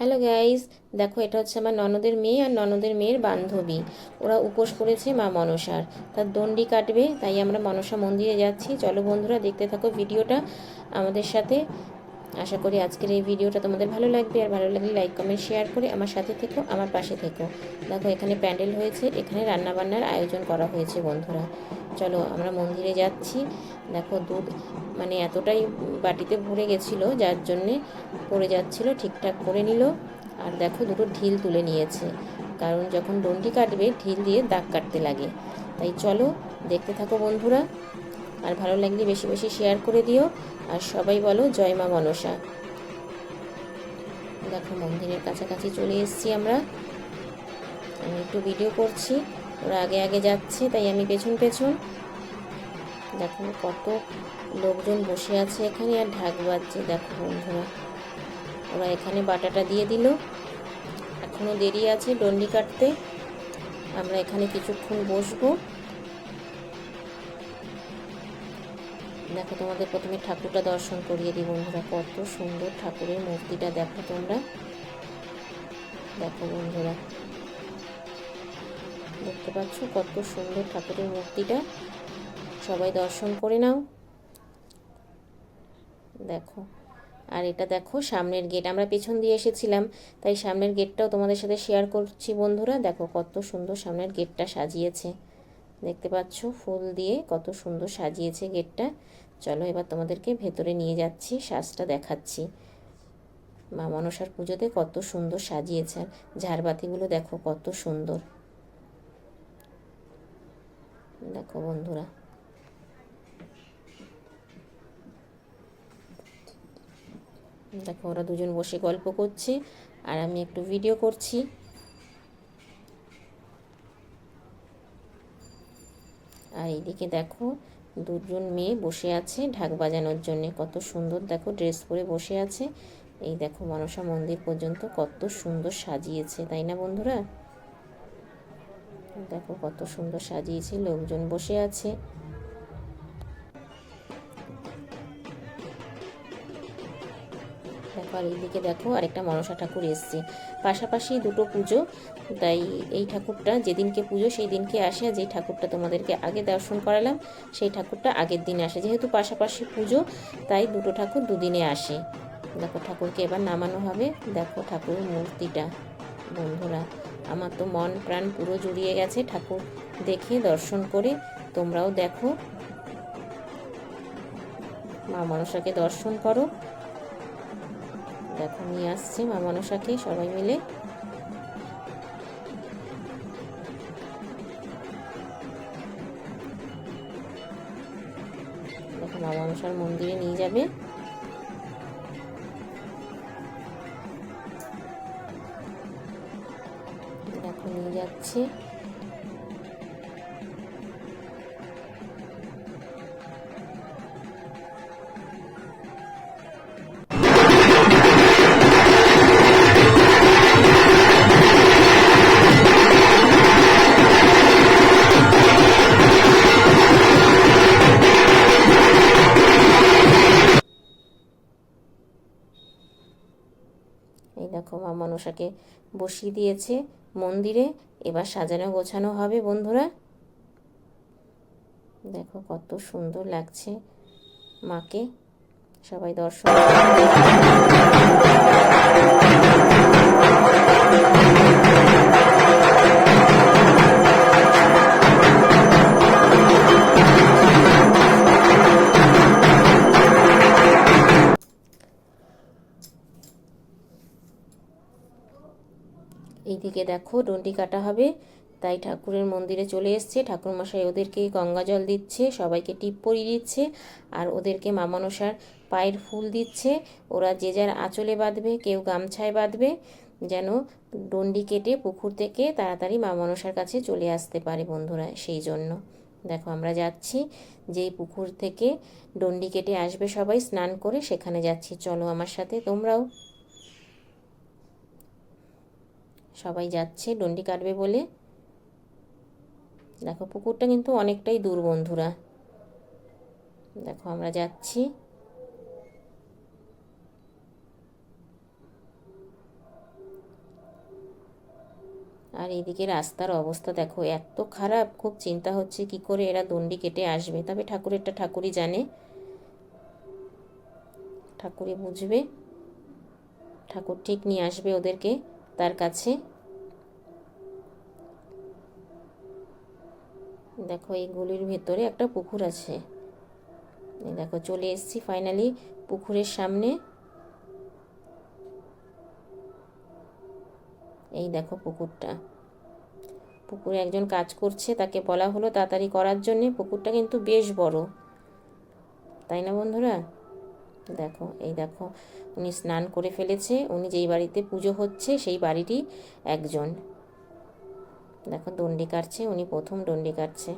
Hello guys দেখো, এটা হচ্ছে আমার ননদের মেয়ে আর ননদের মেয়ের বান্ধবী। ওরা উপোস করেছে মা মনসার। তার দণ্ডি কাটবে, তাই আমরা মনসা মন্দিরে যাচ্ছি। চলো বন্ধুরা, দেখতে থাকো ভিডিওটা আমাদের সাথে। আশা করি আজকের এই ভিডিওটা তোমাদের ভালো লাগবে। আর ভালো লাগলে লাইক কমেন্ট শেয়ার করে আমার সাথে থেকো, আমার পাশে থেকো। দেখো, এখানে প্যান্ডেল হয়েছে, এখানে রান্নাবান্নার আয়োজন করা হয়েছে বন্ধুরা। চলো, আমরা মন্দিরে যাচ্ছি। দেখো, দুধ মানে এতটাই বাটিতে ভরে গেছিল, যার জন্যে পড়ে যাচ্ছিল, ঠিকঠাক করে নিল। আর দেখো, দুটো ঢিল তুলে নিয়েছে। কারণ যখন ডন্ডি কাটবে, ঢিল দিয়ে দাগ কাটতে লাগে। তাই চলো, দেখতে থাকো বন্ধুরা। আর ভালো লাগলে বেশি বেশি শেয়ার করে দিও। আর সবাই বলো, জয় মা মনসা। দেখো, মন্দিরের কাছাকাছি চলে এসেছি আমরা। আমি একটু ভিডিও করছি, ওরা আগে আগে যাচ্ছে, তাই আমি পেছন পেছন। দেখো, কত লোকজন বসে আছে এখানে, আর ঢাক বাজছে। দেখো, বন্ধুরা, ওরা এখানে বাটাটা দিয়ে দিল। এখনও দেরি আছে, ডন্ডি কাটতে। আমরা এখানে কিছুক্ষণ বসবো। দেখো, তোমাদের প্রথমে ঠাকুরটা দর্শন করিয়ে দিই বন্ধুরা। কত সুন্দর ঠাকুরের মূর্তিটা দেখো তোমরা। দেখো বন্ধুরা। দেখতে পাচ্ছ কত সুন্দর ঠাকুরের মূর্তিটা। সবাই দর্শন করে নাও। দেখো। আর এটা দেখো সামনের গেট। আমরা পেছন দিয়ে এসেছিলাম, তাই সামনের গেটটাও তোমাদের সাথে শেয়ার করছি বন্ধুরা। দেখো কত সুন্দর সামনের গেটটা সাজিয়েছে। দেখতে পাচ্ছ ফুল দিয়ে কত সুন্দর সাজিয়েছে গেটটা। চলো এবার তোমাদেরকে ভেতরে নিয়ে যাচ্ছি, সাজটা দেখাচ্ছি। মা মনসার পুজোতে কত সুন্দর সাজিয়েছে, আর ঝাড়বাতিগুলো দেখো কত সুন্দর। দেখো বন্ধুরা। দেখো ওরা দুজন বসে গল্প করছে, আর আমি একটু ভিডিও করছি। আর এইদিকে দেখো দুজন মেয়ে বসে আছে ঢাক বাজানোর জন্য। কত সুন্দর, দেখো ড্রেস পরে বসে আছে। এই দেখো মনসা মন্দির পর্যন্ত কত সুন্দর সাজিয়েছে, তাই না বন্ধুরা? দেখো কত সুন্দর সাজিয়েছে, লোকজন বসে আছে। আর এইদিকে দেখো আরেকটা মনসা ঠাকুর এসছে। পাশাপাশি দুটো পুজো, তাই এই ঠাকুরটা যেদিনকে পুজো সেই দিনকে আসে আর যেই ঠাকুরটা তোমাদেরকে আগে দর্শন করালাম, সেই ঠাকুরটা আগের দিনে আসে। যেহেতু পাশাপাশি পুজো, তাই দুটো ঠাকুর দুদিনে আসে। দেখো ঠাকুরকে এবার নামানো হবে। দেখো ঠাকুরের মূর্তিটা, বন্ধুরা, আমার তো মন প্রাণ পুরো জুড়িয়ে গেছে ঠাকুর দেখে, দর্শন করে। তোমরাও দেখো, মা মনসাকে দর্শন করো। দেখো নিয়ে আসছে, মা মনসাকে সবাই মিলে। দেখো, মা মনসার মন্দিরে নিয়ে যাবে। দেখো নিয়ে যাচ্ছে। দেখো, মা মনসাকে বসিয়ে দিয়েছে মন্দিরে। এবার সাজানো গোছানো হবে, বন্ধুরা। দেখো কত সুন্দর লাগছে মাকে। সবাই দর্শন এইদিকে দেখো ডন্ডি কাটা হবে। তাই ঠাকুরের মন্দিরে চলে এসছে। ঠাকুরমশাই ওদেরকে গঙ্গা জল দিচ্ছে, সবাইকে টিপ পরিয়ে দিচ্ছে, আর ওদেরকে মামানসার পায়ের ফুল দিচ্ছে। ওরা যে যার আঁচলে বাঁধবে, কেউ গামছায় বাঁধবে, যেন ডন্ডি কেটে পুকুর থেকে তাড়াতাড়ি মামানসার কাছে চলে আসতে পারে বন্ধুরা সেই জন্য। দেখো, আমরা যাচ্ছি। যেই পুকুর থেকে ডন্ডি কেটে আসবে সবাই, স্নান করে সেখানে যাচ্ছি। চলো আমার সাথে, তোমরাও। সবাই যাচ্ছে, ডন্ডি কাটবে বলে। দেখো, পুকুরটা কিন্তু অনেকটাই দূর বন্ধুরা। দেখো, আমরা যাচ্ছি। আর এইদিকে রাস্তার অবস্থা দেখো, এত খারাপ। খুব চিন্তা হচ্ছে কি করে এরা দণ্ডি কেটে আসবে। তবে ঠাকুরেরটা ঠাকুরই জানে। ঠাকুরই বুঝবে। ঠাকুর ঠিক নিয়ে আসবে ওদেরকে। তার কাছে। দেখো, এই গলির ভেতরে একটা পুকুর আছে। দেখো, চলে এসেছি ফাইনালি পুকুরের সামনে। এই দেখো পুকুরটা। পুকুরে একজন কাজ করছে, তাকে বলা হলো তাড়াতাড়ি করার জন্যে। পুকুরটা কিন্তু বেশ বড়। তাই না বন্ধুরা? দেখো, এই দেখো, উনি স্নান করে ফেলেছে, উনি যেই বাড়িতে পুজো হচ্ছে, সেই বাড়িটি একজন। দেখো, দণ্ডি কাটছে, উনি প্রথম দণ্ডি কাটছে।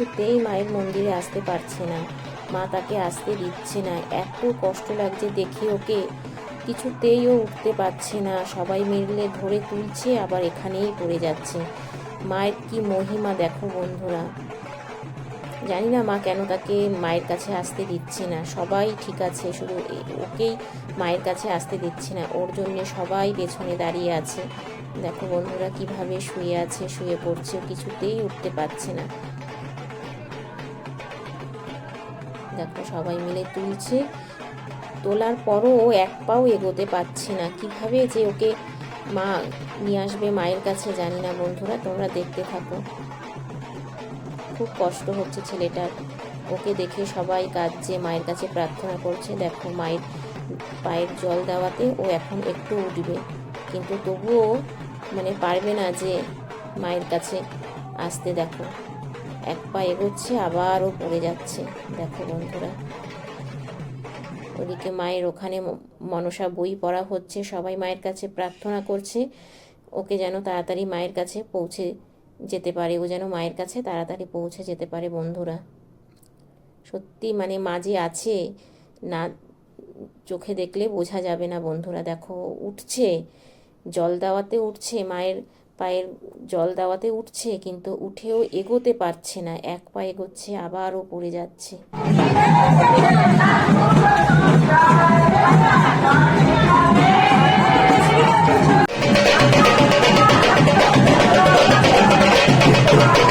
কিছুতেই মায়ের মন্দিরে আসতে পারছে না। মা তাকে আসতে দিচ্ছে না। এত কষ্ট লাগছে দেখি ওকে। কিছুতেই ও উঠতে পারছে না। সবাই মিলে ধরে তুলছে, আবার এখানেই পড়ে যাচ্ছে। মায়ের কি মহিমা দেখো বন্ধুরা। জানি না মা কেন তাকে মায়ের কাছে আসতে দিচ্ছে না। সবাই ঠিক আছে, শুধু ওকেই মায়ের কাছে আসতে দিচ্ছে না। ওর জন্য সবাই পেছনে দাঁড়িয়ে আছে। দেখো বন্ধুরা কীভাবে শুয়ে আছে, শুয়ে পড়ছে। কিছুতেই উঠতে পারছে না। দেখো, সবাই মিলে তুলছে। তোলার পরও ও এক পাও এগোতে পারছে না। কীভাবে যে ওকে মা নিয়ে আসবে মায়ের কাছে জানি না বন্ধুরা, তোমরা দেখতে থাকো। খুব কষ্ট হচ্ছে ছেলেটার। ওকে দেখে সবাই কাঁদছে, মায়ের কাছে প্রার্থনা করছে, দেখো মায়ের পায়ের জল দেওয়াতে ও এখন একটু উঠবে। কিন্তু তবুও মানে পারবে না যে মায়ের কাছে আসতে, দেখো। এক পা এগোচ্ছে, আবারও পড়ে যাচ্ছে। দেখো বন্ধুরা, ওদিকে মায়ের ওখানে মনসা বই পড়া হচ্ছে। সবাই মায়ের কাছে প্রার্থনা করছে, ওকে যেন তাড়াতাড়ি মায়ের কাছে পৌঁছে যেতে পারে। ও যেন মায়ের কাছে তাড়াতাড়ি পৌঁছে যেতে পারে বন্ধুরা। সত্যি মানে মাঝে আছে, না চোখে দেখলে বোঝা যাবে না বন্ধুরা। দেখো, উঠছে, জল দেওয়াতে উঠছে মায়ের পায়ের জল দেওয়াতে উঠছে, কিন্তু উঠেও এগোতে পারছে না। এক পা এগোচ্ছে, আবারও পড়ে যাচ্ছে। দেখো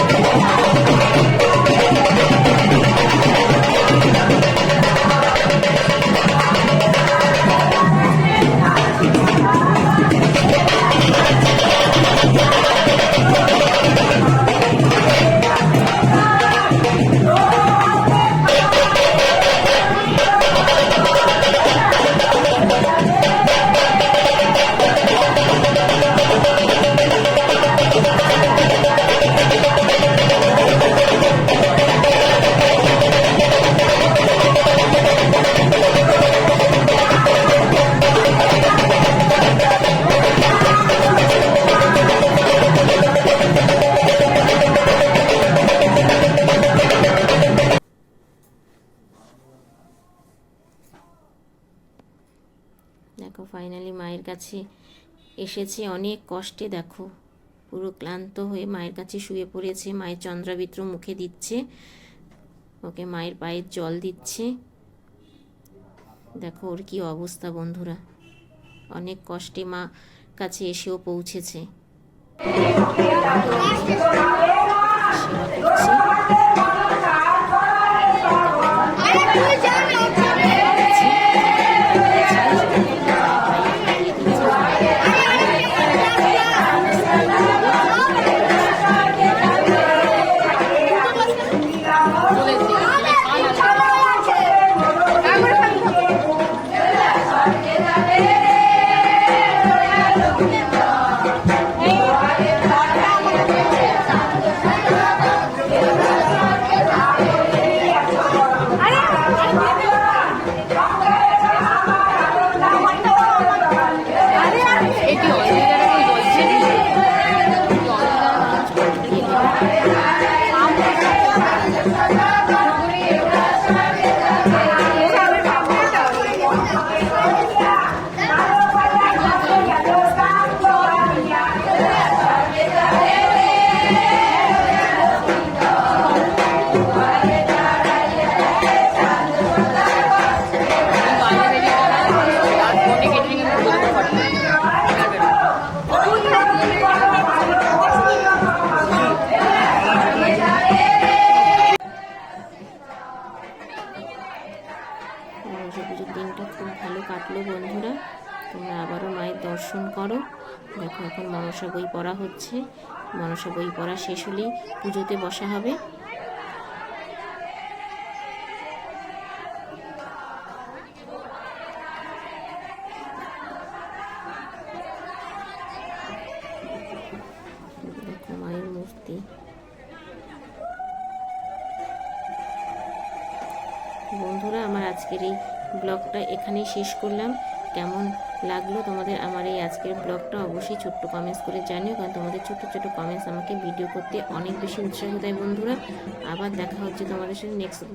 এসেছে, অনেক কষ্টে দেখো। পুরো ক্লান্ত হয়ে মায়ের কাছে শুয়ে পড়েছে, মায়ের চন্দ্রাবিত্র মুখে দিচ্ছে, ওকে মায়ের পায়ের জল দিচ্ছে। দেখো ওর কি অবস্থা বন্ধুরা, অনেক কষ্টে মা কাছে এসেও পৌঁছেছে। সেবা করছে। দর্শন করো। দেখো এখন মনসা বই পড়া হচ্ছে। মনসা বই পড়া শেষ হলেই পুজোতে বসা হবে। মায়ের মূর্তি। বন্ধুরা, আমার আজকের এই ব্লগটা এখানেই শেষ করলাম। কেমন লাগল তোমাদের আমার এই আজকের ব্লগটা অবশ্যই ছোট্ট কমেন্টস করে জানিও, কারণ তোমাদের ছোট ছোট কমেন্টস আমাকে ভিডিও করতে অনেক বেশি উৎসাহ দেয় বন্ধুরা। আবার দেখা হচ্ছে তোমাদের সাথে নেক্সট